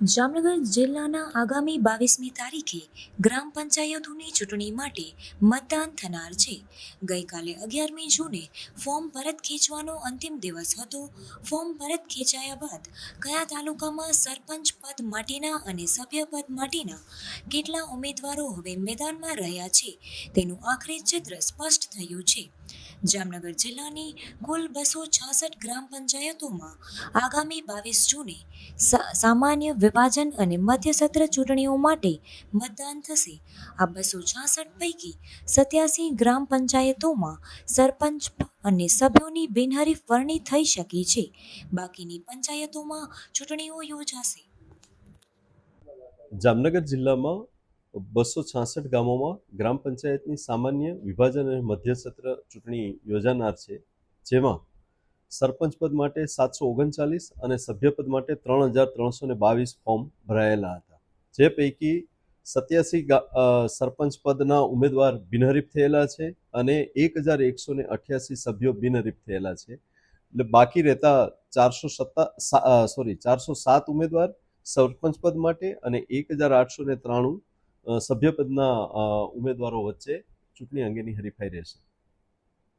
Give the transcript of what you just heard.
જામનગર જિલ્લાના આગામી બાવીસમી તારીખે ગ્રામ પંચાયતોની ચૂંટણી માટે મતદાન થનાર છે. ગઈકાલે અગિયારમી જૂને ફોર્મ પરત ખેંચવાનો અંતિમ દિવસ હતો. ફોર્મ પરત ખેંચાયા બાદ કયા તાલુકામાં સરપંચ પદ માટેના અને સભ્ય પદ માટેના કેટલા ઉમેદવારો હવે મેદાનમાં રહ્યા છે તેનું આખરી ચિત્ર સ્પષ્ટ થયું છે. જામનગર જિલ્લાની કુલ બસો છાસઠ ગ્રામ પંચાયતોમાં આગામી બાવીસ જૂને સામાન્ય વિભાજન અને મધ્ય સત્ર ચૂંટણીઓ માટે મતદાન થશે. આ બસો છાસઠ પૈકી સત્યાસી ગ્રામ પંચાયતોમાં સરપંચ અને સભ્યોની બિનહરીફ વરણી થઈ શકી છે. બાકીની પંચાયતોમાં ચૂંટણીઓ યોજાશે. જામનગર જિલ્લામાં બસો છાસઠ ગામોમાં ગ્રામ પંચાયતની સામાન્ય વિભાજન અને મધ્યસત્ર ચૂંટણી યોજાનાર છે, જેમાં સરપંચ પદ માટે સાતસો ઓગણચાલીસ અને સભ્યપદ માટે ત્રણ હજાર ત્રણસો ને બાવીસ ફોર્મ ભરાયેલા હતા. જે પૈકી સત્યાસી સરપંચ પદના ઉમેદવાર બિનહરીફ થયેલા છે અને એક હજાર એકસો ને અઠ્યાસી સભ્યો બિનહરીફ થયેલા છે. એટલે બાકી રહેતા ચારસો સત્તા સોરી, ચારસો સાત ઉમેદવાર સરપંચ પદ માટે અને એક હજાર આઠસો ને ત્રાણું સભ્યપદના ઉમેદવારો વચ્ચે ચૂંટણી અંગેની હરીફાઈ રહેશે.